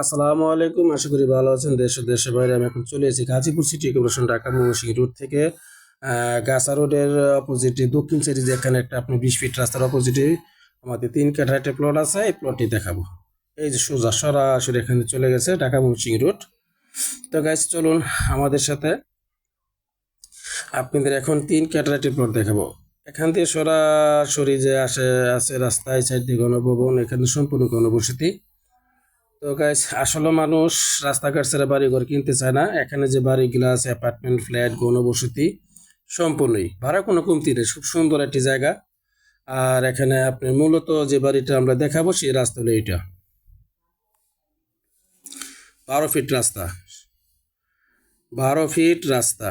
আসসালামু আলাইকুম, আশা করি ভালো আছেন। দেশ দেশের বাইরে আমি এখন চলে এসেছি Gazipur city corporation, Dhaka Mymensingh road থেকে। গাছা রোডের অপোজিটে, দক্ষিণ সাইডে যেখানে একটা আপনি বিশ ফিট রাস্তার অপোজিটে আমাদের তিন কাঠা একটা প্লট আছে, এই প্লটটি দেখাবো। এই যে সোজা, সরাসরি এখানে চলে গেছে ঢাকা ময়মনসিংহ রোড। তো গাইজ চলুন আমাদের সাথে আপনাদের এখন তিন ক্যাটারাইটি প্লট দেখাবো। এখান থেকে সরাসরি যে আসে, আছে রাস্তায় সাইড দিয়ে গণভবন, এখানে সম্পূর্ণ গণবসতি। তো গাইস আসলে মানুষ রাস্তাঘাট ছেড়ে বাড়িঘর কিনতে চায় না। এখানে যে বাড়িগুলো আছে অ্যাপার্টমেন্ট ফ্ল্যাট গণবসতি, সম্পূর্ণই। ভাড়া কোনো কমতি নেই, খুব সুন্দর একটি জায়গা। আর এখানে আপনি মূলত যে বাড়িটা আমরা দেখাবো, সেই রাস্তা হলো এইটা। বারো ফিট রাস্তা। বারো ফিট রাস্তা।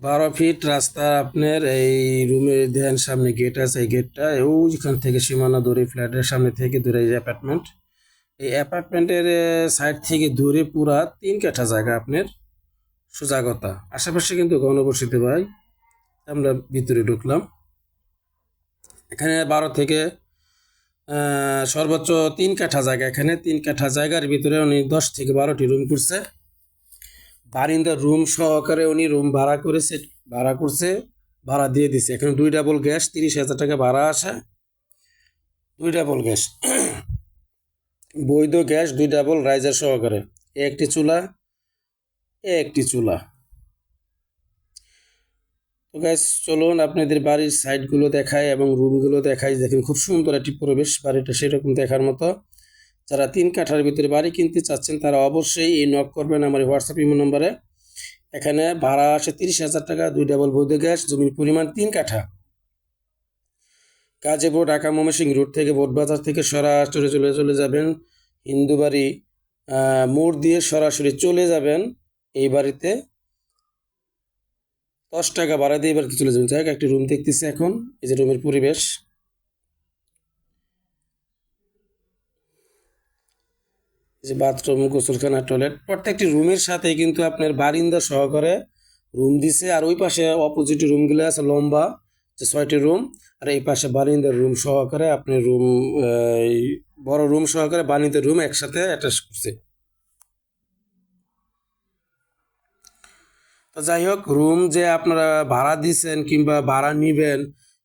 বারো ফিট রাস্তা আপনার, এই রুমের ধ্যান সামনে গেট আছে, এই গেটটা ওইখান থেকে সীমানা দূরে ফ্ল্যাটের সামনে থেকে দূরে এই অ্যাপার্টমেন্ট এই অ্যাপার্টমেন্টের সাইড থেকে দূরে পুরা তিন কাঠা জায়গা আপনার সুজাগতা আশেপাশে কিন্তু গণবসতি ভাই, আমরা ভিতরে ঢুকলাম। এখানে বারো থেকে সর্বোচ্চ তিন কাঠা জায়গা। এখানে তিন কাঠা জায়গার ভিতরে উনি দশ থেকে বারোটি রুম করছে। বারিন্দার রুম সহকারে উনি রুম ভাড়া করেছে, ভাড়া করছে, ভাড়া দিয়ে দিছে। এখানে দুই ডাবল গ্যাস তিরিশ হাজার টাকা ভাড়া আসে। দুই ডাবল গ্যাস বৈধ গ্যাস দুই ডাবল রাইজার সহকারে। একটি চুলা একটি চুলা। তো গ্যাস চলুন আপনাদের বাড়ির সাইডগুলো দেখায় এবং রুমগুলো দেখায় দেখেন খুব সুন্দর একটি পরিবেশ বাড়িটা, সেরকম দেখার মতো। যারা তিন কাঠার ভিতরে বাড়ি কিনতে চাচ্ছেন, তারা অবশ্যই এই নক করবেন আমার হোয়াটসঅ্যাপ ইমো নম্বরে। এখানে ভাড়া আসে তিরিশ হাজার টাকা, দুই ডাবল বৈধ গ্যাস, জমির পরিমাণ তিন কাঠা। গাজীপুর ঢাকা ময়মনসিংহ রোড থেকে বোটবাজার থেকে সরাসরি চলে চলে যাবেন। হিন্দুবাড়ি মোড় দিয়ে সরাসরি চলে যাবেন। এই বাড়িতে দশ টাকা ভাড়া দিয়ে এবার চলে যাবেন। যাই একটি রুম দেখতেছি এখন, এই যে রুমের পরিবেশ। যে বাথরুম গোসলখানা টয়লেট প্রত্যেকটি রুমের সাথে কিন্তু আপনার বারিন্দা সহকারে রুম দিছে। আর ওই পাশে অপোজিট রুমগুলো আছে লম্বা, যে ছয়টি রুম আর এই পাশে বারিন্দার রুম সহকারে আপনি রুম বড় রুম সহকারে বারিন্দার রুম একসাথে অ্যাটাচ করছে। তো যাই হোক রুম যে আপনারা ভাড়া দিছেন কিংবা ভাড়া নিবেন,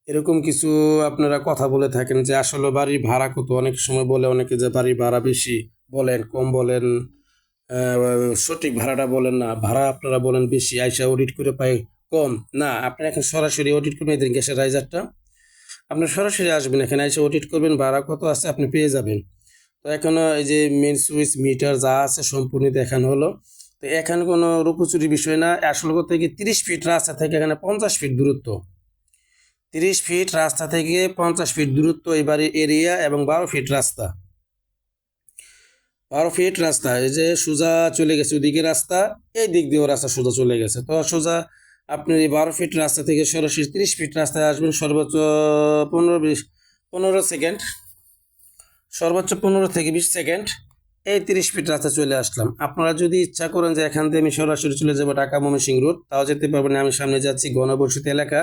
এরকম কিছু আপনারা কথা বলে থাকেন যে আসলে বাড়ির ভাড়া কত? অনেক সময় বলে অনেকে যে বাড়ির ভাড়া বেশি। বলেন, কম বলেন সঠিক ভাড়াটা বলেন না, ভাড়া আপনারা বলেন বেশি, আইসা অডিট করে পাই কম। না, আপনারা এখন সরাসরি অডিট করবেন এদের গ্যাসের রাইজারটা আপনি সরাসরি আসবেন, এখানে এসে অডিট করবেন, ভাড়া কত আছে আপনি পেয়ে যাবেন। তো এখনও এই যে মেন সুইচ মিটার যা আছে সম্পূর্ণ দেখানো হলো। তো এখানে কোনো রূপচুরি বিষয় না, আসল কথা কি, তিরিশ ফিট রাস্তা থেকে এখানে পঞ্চাশ ফিট দূরত্ব। তিরিশ ফিট রাস্তা থেকে পঞ্চাশ ফিট দূরত্ব এই বাড়ির এরিয়া এবং বারো ফিট রাস্তা। বারো ফিট রাস্তা, এই যে সোজা চলে গেছে ওদিকে রাস্তা, এই দিক দিয়েও রাস্তা সোজা চলে গেছে তো সোজা আপনি এই বারো ফিট রাস্তা থেকে সরাসরি তিরিশ ফিট রাস্তায় আসবেন, সর্বোচ্চ পনেরো বিশ, পনেরো সেকেন্ড, সর্বোচ্চ পনেরো থেকে বিশ সেকেন্ড, এই তিরিশ ফিট রাস্তা চলে আসলাম আপনারা যদি ইচ্ছা করেন যে এখান থেকে আমি সরাসরি চলে যাব ঢাকা ময়মনসিংহ রোড, তাও যেতে পারবেন। আমি সামনে যাচ্ছি গণবসতি এলাকা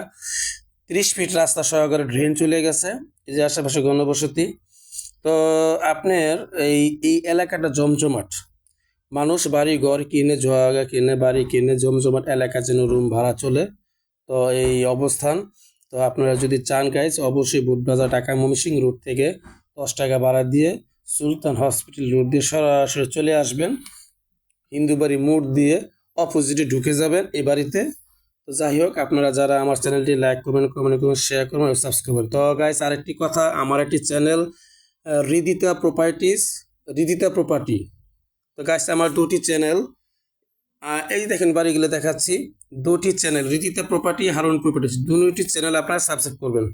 তিরিশ ফিট রাস্তা সহকারে ড্রেন চলে গেছে, এই যে আশেপাশে গণবসতি তো আপনার এই এই এলাকাটা জমজমাট। মানুষ বাড়ি ঘর কিনে, জায়গা কিনে, বাড়ি কিনে, জমজমাট এলাকা যেন রুম ভাড়া চলে। তো এই অবস্থান। তো আপনারা যদি চান গাইজ অবশ্যই বুটবাজার টাকা মমিসিং রোড থেকে দশ টাকা ভাড়া দিয়ে সুলতান হসপিটাল রোড দিয়ে সরাসরি চলে আসবেন। হিন্দু বাড়ি মোড় দিয়ে অপোজিটে ঢুকে যাবেন এই বাড়িতে। তো যাই হোক, আপনারা যারা আমার চ্যানেলটি লাইক করবেন কমেন্ট করবেন শেয়ার করবেন সাবস্ক্রাইব করবেন। তো গাইস আরেকটি কথা, আমার একটি channel Hridita properties Ridita property তো গাইস আমার দুটি চ্যানেল এই দেখেন বাড়িগুলো দেখাচ্ছি, দুটি channel Ridita property Harun properties দুটি চ্যানেল আপনারা সাবস্ক্রাইব করবেন।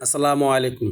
আসসালামু আলাইকুম।